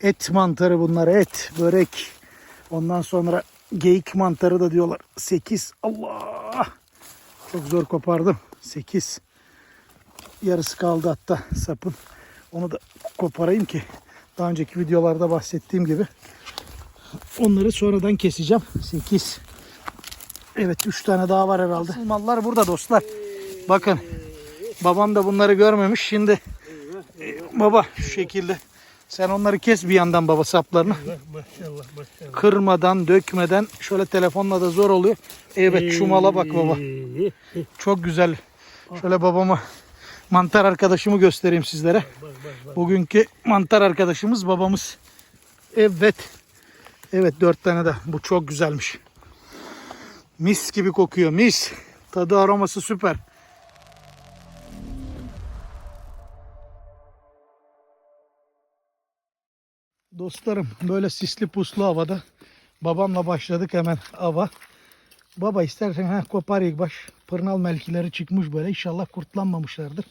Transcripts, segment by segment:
Et mantarı bunlar et, börek. Ondan sonra geyik mantarı da diyorlar. 8. Allah! Çok zor kopardım. 8. Yarısı kaldı hatta sapın. Onu da koparayım ki daha önceki videolarda bahsettiğim gibi onları sonradan keseceğim. 8. Evet 3 tane daha var herhalde. Mallar burada dostlar. Bakın babam da bunları görmemiş. Şimdi e, baba şu şekilde sen onları kes bir yandan baba saplarını. Maşallah maşallah. Kırmadan, dökmeden şöyle telefonla da zor oluyor. Evet şu mala bak baba. Çok güzel. Şöyle babama mantar arkadaşımı göstereyim sizlere. Bugünkü mantar arkadaşımız babamız. Evet. Evet dört tane de. Bu çok güzelmiş. Mis gibi kokuyor. Mis. Tadı aroması süper. Dostlarım böyle sisli puslu havada babamla başladık hemen ava. Baba istersen ha kopar baş. Pırnal melkileri çıkmış böyle. İnşallah kurtlanmamışlardır.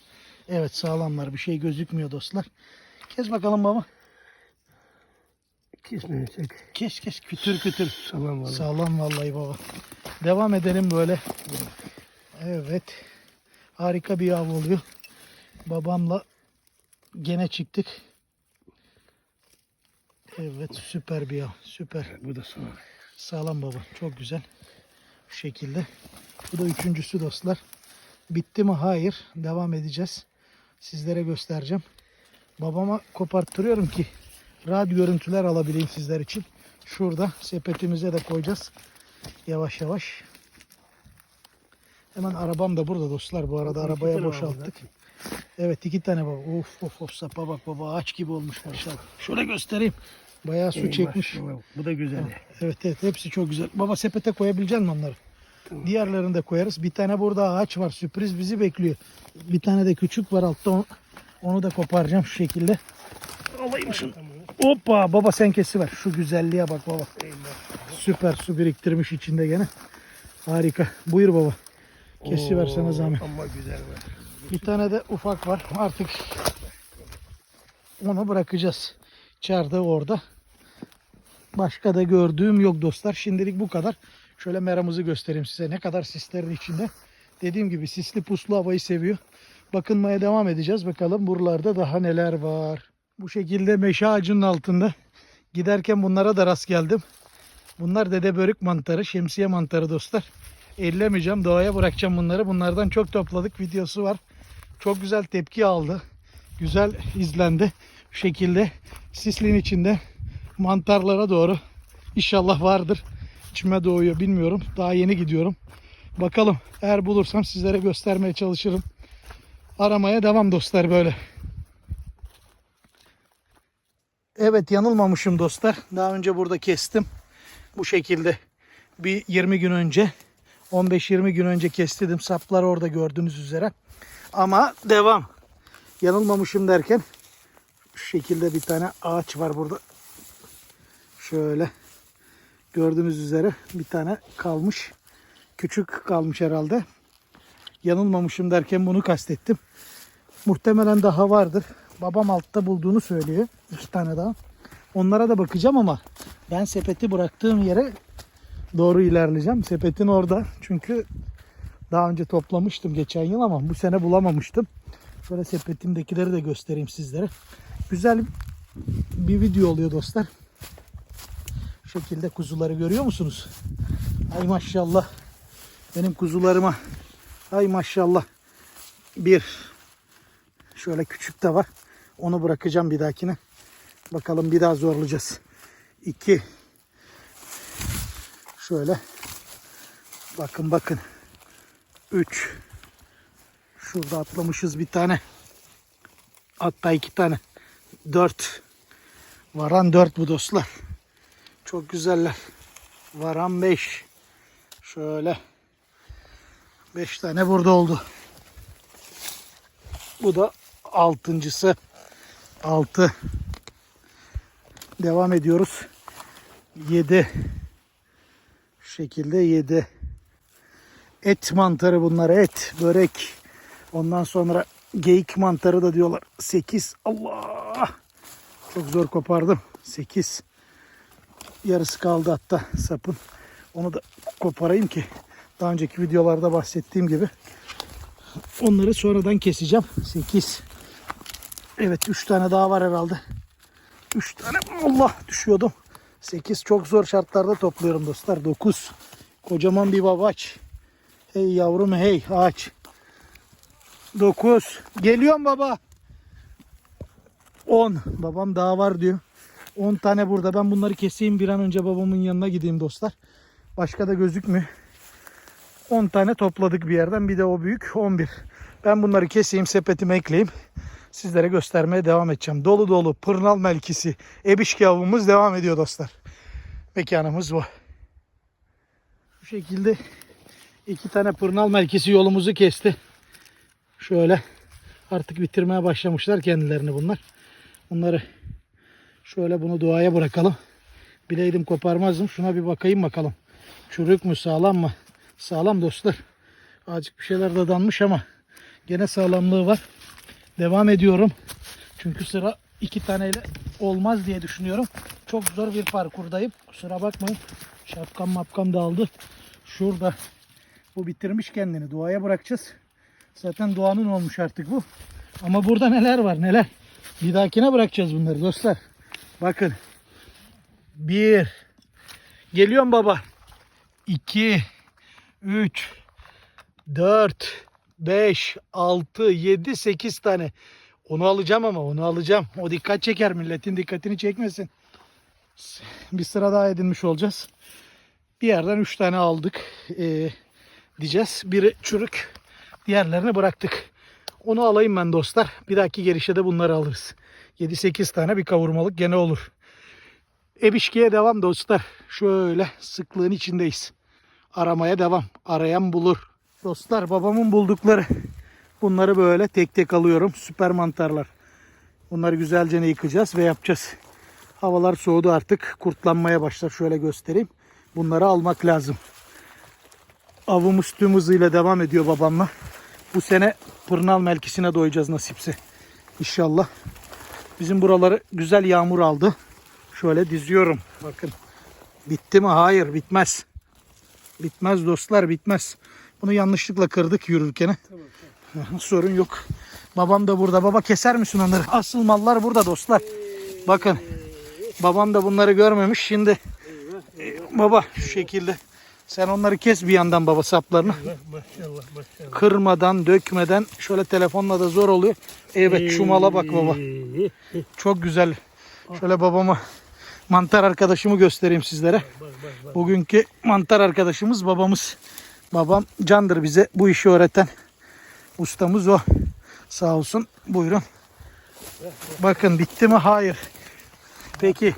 Evet sağlamlar. Bir şey gözükmüyor dostlar. Kes bakalım baba. Kesmeyecek. Kes kes kütür kütür. Salam var. Sağlam vallahi baba. Devam edelim böyle. Evet. Harika bir av oluyor. Babamla gene çıktık. Evet süper bir av. Süper. Bu da salam. Sağlam baba. Çok güzel. Bu şekilde. Bu da üçüncüsü dostlar. Bitti mi? Hayır. Devam edeceğiz. Sizlere göstereceğim. Babama koparttırıyorum ki rahat görüntüler alabileyim sizler için. Şurada sepetimize de koyacağız. Yavaş yavaş. Hemen arabam da burada dostlar. Bu arada arabaya boşalttık. Evet iki tane baba. Of of of sapa bak baba ağaç gibi olmuş maşallah. Şöyle göstereyim. Bayağı su Ey çekmiş. maşallah. Bu da güzel. Evet evet hepsi çok güzel. Baba sepete koyabilecek misin onları? Diğerlerini de koyarız. Bir tane burada ağaç var. Sürpriz bizi bekliyor. Bir tane de küçük var altta. Onu, onu da koparacağım şu şekilde. Alayım şunu. Hoppa baba sen kesiver. Şu güzelliğe bak baba. Süper su biriktirmiş içinde gene. Harika. Buyur baba. Kesiversene zahmet. Ama güzel var. Bir tane de ufak var. Artık onu bırakacağız. İçeride orada. Başka da gördüğüm yok dostlar. Şimdilik bu kadar. Şöyle meramızı göstereyim size. Ne kadar sislerin içinde. Dediğim gibi sisli puslu havayı seviyor. Bakınmaya devam edeceğiz. Bakalım buralarda daha neler var. Bu şekilde meşe ağacının altında. Giderken bunlara da rast geldim. Bunlar dede börük mantarı, şemsiye mantarı dostlar. Ellemeyeceğim, doğaya bırakacağım bunları. Bunlardan çok topladık. Videosu var. Çok güzel tepki aldı. Güzel izlendi. Şekilde sislin içinde mantarlara doğru inşallah vardır. İçime doğuyor bilmiyorum. Daha yeni gidiyorum. Bakalım eğer bulursam sizlere göstermeye çalışırım. Aramaya devam dostlar böyle. Evet yanılmamışım dostlar. Daha önce burada kestim. Bu şekilde bir 20 gün önce 15-20 gün önce kestirdim. Saplar orada gördüğünüz üzere. Ama devam. Yanılmamışım derken şekilde bir tane ağaç var burada. Şöyle gördüğünüz üzere bir tane kalmış. Küçük kalmış herhalde. Yanılmamışım derken bunu kastettim. Muhtemelen daha vardır. Babam altta bulduğunu söylüyor. İki tane daha. Onlara da bakacağım ama ben sepeti bıraktığım yere doğru ilerleyeceğim. Sepetin orada. Çünkü daha önce toplamıştım geçen yıl ama bu sene bulamamıştım. Şöyle sepetimdekileri de göstereyim sizlere. Güzel bir video oluyor dostlar. Şu şekilde kuzuları görüyor musunuz? Ay maşallah. Benim kuzularıma. Ay maşallah. Bir. Şöyle küçük de var. Onu bırakacağım bir dahakine. Bakalım bir daha zorlayacağız. İki. Şöyle. Bakın bakın. Üç. Şurada atlamışız bir tane. Hatta iki tane. Dört. Varan dört bu dostlar. Çok güzeller. Varan beş. Şöyle. Beş tane burada oldu. Bu da altıncısı. Altı. Devam ediyoruz. Yedi. Şu şekilde yedi. Et mantarı bunlar et. Börek. Ondan sonra geyik mantarı da diyorlar. Sekiz. Allah. Çok zor kopardım. 8. Yarısı kaldı hatta sapın. Onu da koparayım ki daha önceki videolarda bahsettiğim gibi onları sonradan keseceğim. 8. Evet 3 tane daha var herhalde. 3 tane Allah düşüyordum. 8 çok zor şartlarda topluyorum dostlar. 9. Kocaman bir babaç. Hey yavrum hey ağaç. 9. Geliyorum baba. 10. Babam daha var diyor. 10 tane burada. Ben bunları keseyim bir an önce babamın yanına gideyim dostlar. Başka da gözükmüyor. 10 tane topladık bir yerden. Bir de o büyük 11. Ben bunları keseyim sepetime ekleyeyim. Sizlere göstermeye devam edeceğim. Dolu dolu pırnal melkisi ebişki avımız devam ediyor dostlar. Mekanımız bu. Bu şekilde iki tane pırnal melkisi yolumuzu kesti. Şöyle artık bitirmeye başlamışlar kendilerini bunlar. Bunları şöyle bunu doğaya bırakalım. Bileydim koparmazdım. Şuna bir bakayım bakalım. Çürük mü sağlam mı? Sağlam dostlar. Azıcık bir şeyler dadanmış ama gene sağlamlığı var. Devam ediyorum. Çünkü sıra iki taneyle olmaz diye düşünüyorum. Çok zor bir parkurdayım. Kusura bakmayın. Şapkam mapkam dağıldı. Şurada bu bitirmiş kendini. Doğaya bırakacağız. Zaten doğanın olmuş artık bu. Ama burada neler var neler. Bir dahakine bırakacağız bunları dostlar. Bakın. Bir. Geliyorum baba. İki. Üç. Dört. Beş. Altı. Yedi. Sekiz tane. Onu alacağım ama onu alacağım. O dikkat çeker. Milletin dikkatini çekmesin. Bir sıra daha edinmiş olacağız. Bir yerden üç tane aldık. Ee, diyeceğiz. Biri çürük. Diğerlerini bıraktık. Onu alayım ben dostlar. Bir dahaki gelişe de bunları alırız. 7-8 tane bir kavurmalık gene olur. Ebişkiye devam dostlar. Şöyle sıklığın içindeyiz. Aramaya devam. Arayan bulur. Dostlar babamın buldukları. Bunları böyle tek tek alıyorum. Süper mantarlar. Bunları güzelce yıkayacağız ve yapacağız. Havalar soğudu artık. Kurtlanmaya başlar. Şöyle göstereyim. Bunları almak lazım. Avımız tüm hızıyla devam ediyor babamla. Bu sene pırnal melkisine doyacağız nasipse. İnşallah. Bizim buraları güzel yağmur aldı. Şöyle diziyorum. Bakın. Bitti mi? Hayır bitmez. Bitmez dostlar bitmez. Bunu yanlışlıkla kırdık yürürken. Sorun yok. Babam da burada. Baba keser misin onları? Asıl mallar burada dostlar. Bakın. Babam da bunları görmemiş. Şimdi baba şu şekilde. Sen onları kes bir yandan baba saplarını. Maşallah maşallah. Kırmadan, dökmeden şöyle telefonla da zor oluyor. Evet şu mala bak baba. Çok güzel. Şöyle babama mantar arkadaşımı göstereyim sizlere. Bugünkü mantar arkadaşımız babamız. Babam candır bize bu işi öğreten ustamız o. Sağ olsun. Buyurun. Bakın bitti mi? Hayır. Peki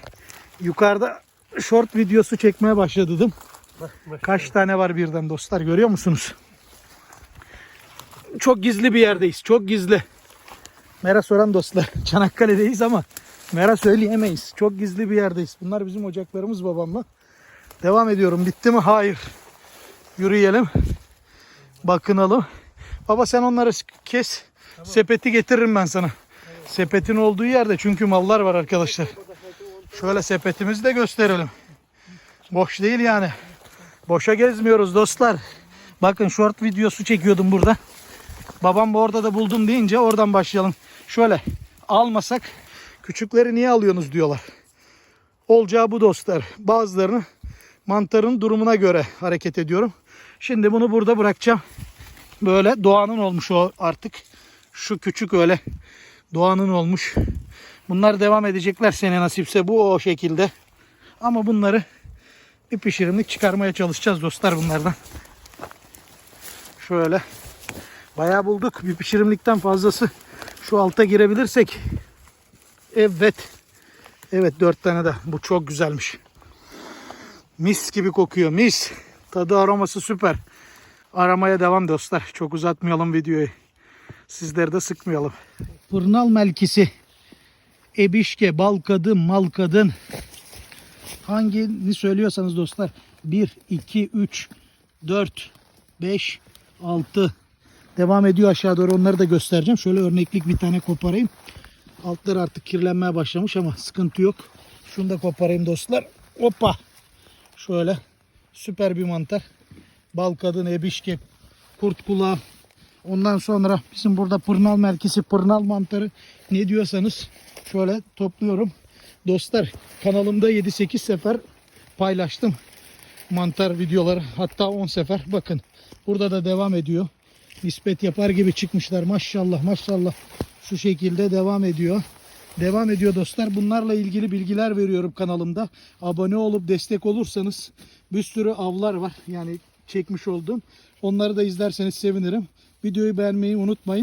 yukarıda short videosu çekmeye başladım. Kaç tane var birden dostlar görüyor musunuz? Çok gizli bir yerdeyiz. Çok gizli. Mera soran dostlar. Çanakkale'deyiz ama Mera söyleyemeyiz. Çok gizli bir yerdeyiz. Bunlar bizim ocaklarımız babamla. Devam ediyorum. Bitti mi? Hayır. Yürüyelim. Bakınalım. Baba sen onları kes. Sepeti getiririm ben sana. Sepetin olduğu yerde çünkü mallar var arkadaşlar. Şöyle sepetimizi de gösterelim. Boş değil yani. Boşa gezmiyoruz dostlar. Bakın short videosu çekiyordum burada. Babam bu orada da buldum deyince oradan başlayalım. Şöyle almasak küçükleri niye alıyorsunuz diyorlar. Olacağı bu dostlar. Bazılarını mantarın durumuna göre hareket ediyorum. Şimdi bunu burada bırakacağım. Böyle doğanın olmuş o artık. Şu küçük öyle doğanın olmuş. Bunlar devam edecekler sene nasipse bu o şekilde. Ama bunları bir pişirimlik çıkarmaya çalışacağız dostlar bunlardan. Şöyle bayağı bulduk. Bir pişirimlikten fazlası şu alta girebilirsek. Evet. Evet dört tane de. Bu çok güzelmiş. Mis gibi kokuyor. Mis. Tadı aroması süper. Aramaya devam dostlar. Çok uzatmayalım videoyu. Sizleri de sıkmayalım. Pırnal melkisi. Ebişke, bal kadın, mal kadın. Hangini söylüyorsanız dostlar. 1, 2, 3, 4, 5, 6. Devam ediyor aşağı doğru. Onları da göstereceğim. Şöyle örneklik bir tane koparayım. Altları artık kirlenmeye başlamış ama sıkıntı yok. Şunu da koparayım dostlar. Hoppa. Şöyle süper bir mantar. Bal kadın, ebişkep, kurt kulağı. Ondan sonra bizim burada pırnal merkezi, pırnal mantarı ne diyorsanız şöyle topluyorum. Dostlar kanalımda 7-8 sefer paylaştım mantar videoları. Hatta 10 sefer. Bakın burada da devam ediyor. Nispet yapar gibi çıkmışlar. Maşallah maşallah. Şu şekilde devam ediyor. Devam ediyor dostlar. Bunlarla ilgili bilgiler veriyorum kanalımda. Abone olup destek olursanız bir sürü avlar var. Yani çekmiş olduğum. Onları da izlerseniz sevinirim. Videoyu beğenmeyi unutmayın.